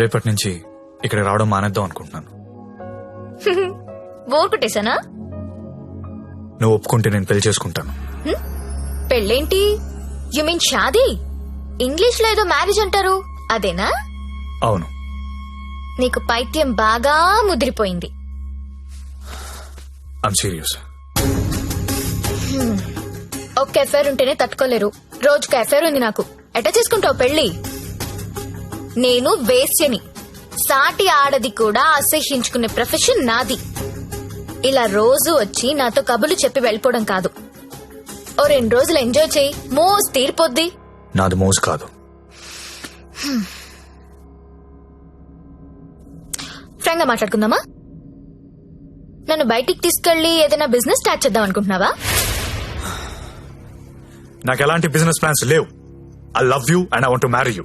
రేపటి నుంచి ఇక్కడ రావడం మానేద్దాం అనుకుంటున్నాను. బోర్ కొట్టేశానా నువ్వు ఒప్పుకుంటే నేను పెళ్ళి చేసుకుంటాను. పెళ్ళేంటి? You mean shaadi? ఇంగ్లీష్లో ఏదో మ్యారేజ్ అంటారు. అదేనా? అవును. నీకు పైత్యం బాగా ముదిరిపోయింది. ఐమ్ సీరియస్ ఒక్క ఎఫైర్ ఉంటేనే తట్టుకోలేరు. రోజుకు ఎఫైర్ ఉంది నాకు. ఎట చేసుకుంటావు పెళ్ళి నేను వేశ్యని. సాటి ఆడది కూడా అసహ్యించుకునే ప్రొఫెషన్ నాది. ఇలా రోజు వచ్చి నాతో కబులు చెప్పి వెళ్ళిపోవడం కాదు. ఓ రెండు రోజులు ఎంజాయ్ చేయి. మోస్ తీరిపోద్ది. నాది మోజు కాదు. ఫ్రాంక్గా మాట్లాడుకుందామా? నన్ను బయటికి తీసుకెళ్ళి ఏదైనా బిజినెస్ స్టార్ట్ చేద్దాం అనుకుంటున్నావా? నాకు ఎలాంటి బిజినెస్ ప్లాన్స్ లేవు. I love you and I want marry you.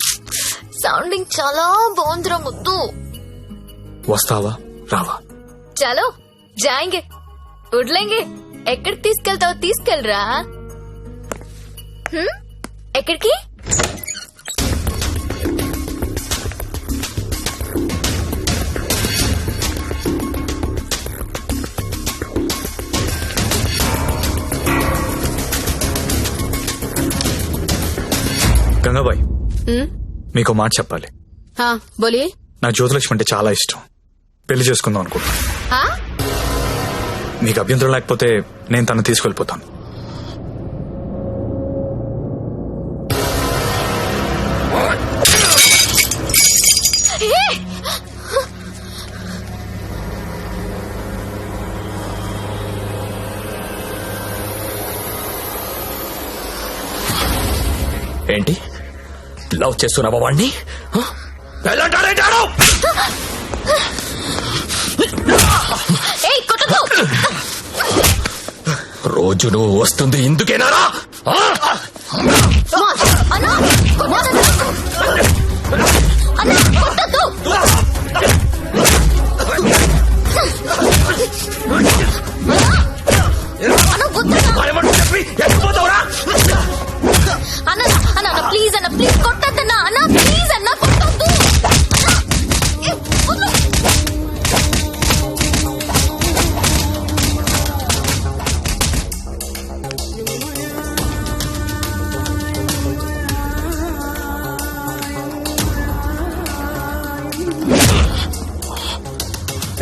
Sounding చాలా బాగుందిరా ముద్దు. వస్తావా? రావా. చలో జాయింగే. వడ్లేంగే ఎక్కడికి తీసుకెళ్తావు తీసుకెళ్ళరా? ఎక్కడికి? గంగాబాయ్. మీకు మాట చెప్పాలి हाँ बोलिए నా జ్యోతిలక్ష్మి అంటే చాలా ఇష్టం పెళ్లి చేసుకుందాం అనుకుంటున్నా हाँ మీకు అభ్యంతరం లేకపోతే నేను తను తీసుకెళ్ళిపోతాను ఏంటి లవ్ చేస్తున్నావా వాణ్ణి? రోజు నువ్వు వస్తుంది ఇందుకేనారా?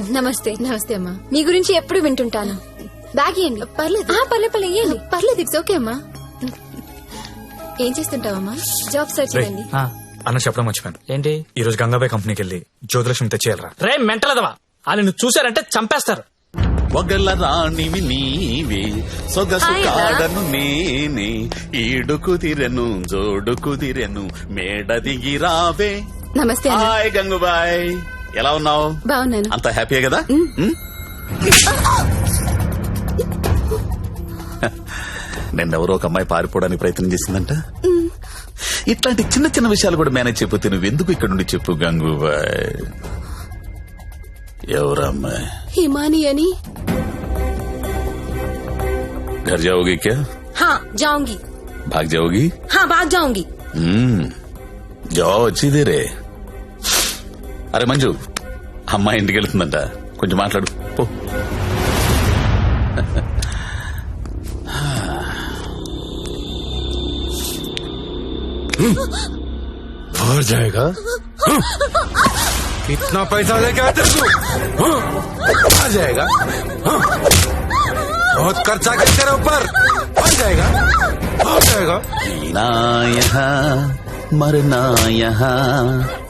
నమస్తే నమస్తే అమ్మా. మీ గురించి ఎప్పుడు వింటుంటాను. బ్యాగ్ ఇవ్వండి పర్లేదు. ఆ, పర్లే పర్లే ఇవ్వండి పర్లేదు ఇట్స్ ఓకే అమ్మా. ఏం చేస్తుంటావమ్మా? జాబ్ సర్చ్ రే చేయండి. ఆ, అన్న చెప్పడం మర్చిపోయాను. ఏంటి? ఈ రోజు గంగాబాయ్ కంపెనీకి వెళ్ళి జ్యోతిలక్ష్మి తెచ్చేయాలరా. రే మెంటలదవా వాళ్ళు నువ్వు చూశారంటే చంపేస్తారు. ఒగల రాణివి నీవే సొగసు కాడను నేనే ఈడు కుదిరెను జోడు కుదిరెను మేడ దిగి రావే. నమస్తే అన్న. హాయ్ గంగుబాయ్. ఎలా ఉన్నావు బాగున్నాను అంత హ్యాపీయే కదా ఉమ్? నిన్నెవరో ఒక అమ్మాయి పారిపోవడానికి ప్రయత్నం చేసిందంట ఇట్లాంటి చిన్న చిన్న విషయాలు కూడా మేనేజ్ చెప్పితే నువ్వెందుకు ఇక్కడ నుండి చెప్పు గంగుబాయ్ ఎవరమ్మాయి హిమాని అని घर जाओगी क्या हाँ जाऊंगी भाग जाओगी हाँ भाग जाऊंगी हम्म जाओ వచ్చి దేరే అరే మంజు అమ్మాయి ఇంటికి వెళ్తుందంట కొంచెం మాట్లాడు పో और जाएगा कितना पैसा लेके आते तू आ जाएगा हाँ? बहुत खर्चा कर तेरे ऊपर आ जाएगा आ जाएगा ना यहाँ मरना यहाँ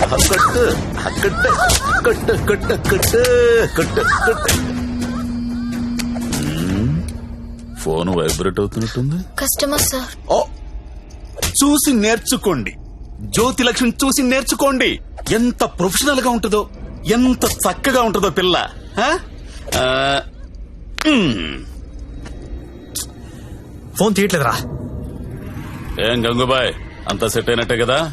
కొట్టు కొట్టు కొట్టు కొట్టు కొట్టు కొట్టు. కొట్టు ఫోన్ వైబ్రేట్ అవుతున్నట్టుంది. Customer sir. ఓ చూసి నేర్చుకోండి. జ్యోతి లక్ష్మి చూసి నేర్చుకోండి. ఎంత ప్రొఫెషనల్గా ఉంటుందో ఎంత చక్కగా ఉంటుందో పిల్ల. ఫోన్ తీయట్లేదురా. ఏం గంగుబాయ్ అంతా సెట్ అయినట్టే కదా?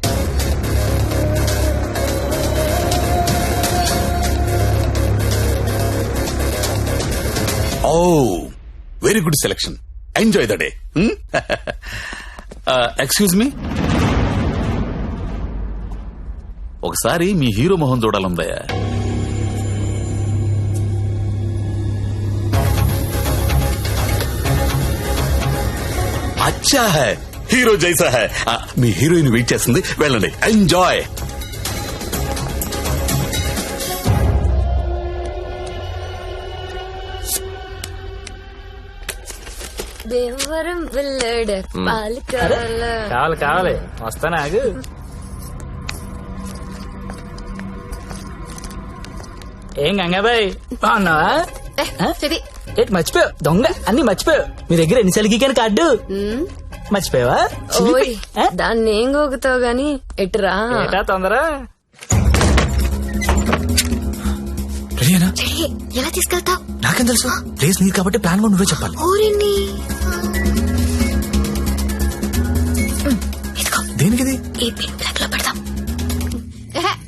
ఓ very good selection enjoy the day excuse me ఒకసారి మీ హీరో మొహం చూడాలందయ్యా. అచ్చా హై. హీరో జైసా హై. మీ హీరోయిన్ వెయిట్ చేస్తుంది. వెళ్ళండి. ఎంజాయ్ దేవరం వెళ్ళాడు పాలు కావాలా? కావాలి కావాలి. వస్తానా ఆగు. ఏం గంగాబాయ్ బాగున్నావా? ఏంటి మర్చిపోయావు? దొంగ? అన్ని మర్చిపోయావు. మీ దగ్గర ఎన్నిసార్లు గీకాను కార్డు? మర్చిపోయావా. ఓయ్ ఆ? దాన్ని ఏం గోగుతావు గాని? ఎటురా? ఏటా తొందర? రెడీనా ఎలా తీసుకెళ్తావు? నాకేం తెలుసు? ప్లేస్ నీది కాబట్టి ప్లాన్ కూడా నువ్వే చెప్పాలి. ఊరిని. ఈ పిన్ బ్లాక్లో పెడదాం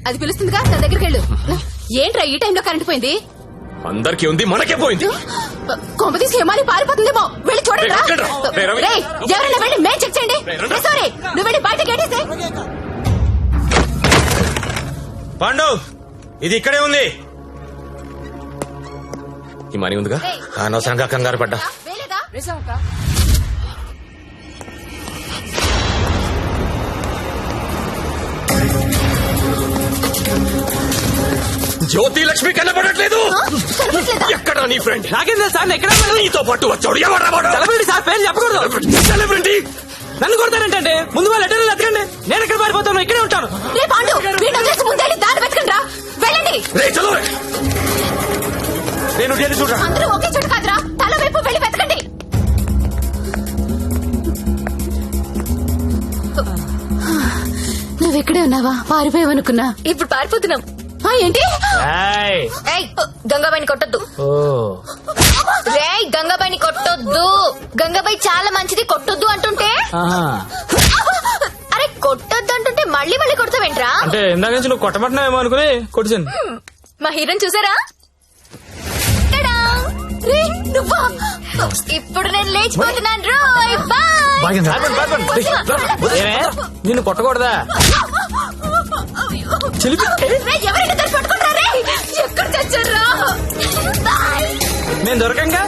అది పిలుస్తుందిగా నా దగ్గరికి వెళ్ళు. ఏంట్రా ఈ టైంలో కరెంట్ పోయింది? అందరికీ ఉంది మనకే పోయింది. కొంప తీసి హిమాలయ పారిపోతుందేమో. వెళ్ళి చూడండి ఎవరైనా వెళ్ళి మేం చెక్ చేయండి. సారీ నువ్వు వెళ్ళి బయట గేటేసే పాండు ఇది ఇక్కడే ఉంది. ఈ మనీ ఉందిగా? అనవసరంగా కంగారు పడ్డా. జ్యోతి లక్ష్మి కనబడట్లేదు? ఎక్కడ నీ ఫ్రెండ్ నాకేం తెలుసు సార్ ఎక్కడ నీతో పాటు వచ్చాడు. ఎవరా వాడు? సెలబ్రిటీ సార్ పేరు చెప్పకూడదు. సెలబ్రిటీ నన్ను కొడతానంటే ముందు వాళ్ళు లెటర్లు ఎత్తకండి నేను ఎక్కడ పారిపోతాను ఇక్కడే ఉంటాను. నేను చూడరా? అందరూ ఒకే చోట కాదురా. తల వైపు వెళ్ళి వెతకండి. నువ్వు ఇక్కడే ఉన్నావా? పారిపోయావనుకున్నా. ఇప్పుడు పారిపోతున్నాం. ఆ, ఏంటి ఏయ్. ఏయ్ గంగాబాయిని కొట్టొద్దు ఓ గంగాబాయిని కొట్టొద్దు గంగాబాయి చాలా మంచిది కొట్టొద్దు అంటుంటే ఆహా. అరే కొట్టొద్దు అంటుంటే మళ్ళీ మళ్ళీ కొడతావేంట్రా అంటే ఇందాక నుంచి నువ్వు కొట్టబట్టినావేమో అనుకుని కొట్టించాను మా హీరోని చూసారా టడా! రే నువ్వా ఇప్పుడు నేను లేచిపోతున్నాను రోయ్ బాయ్ బాగా ఏమే నిన్ను కొట్టకూడదా ఎవరైనా పట్టుకుంటారా ఎక్కడ నేను దొరకంగా?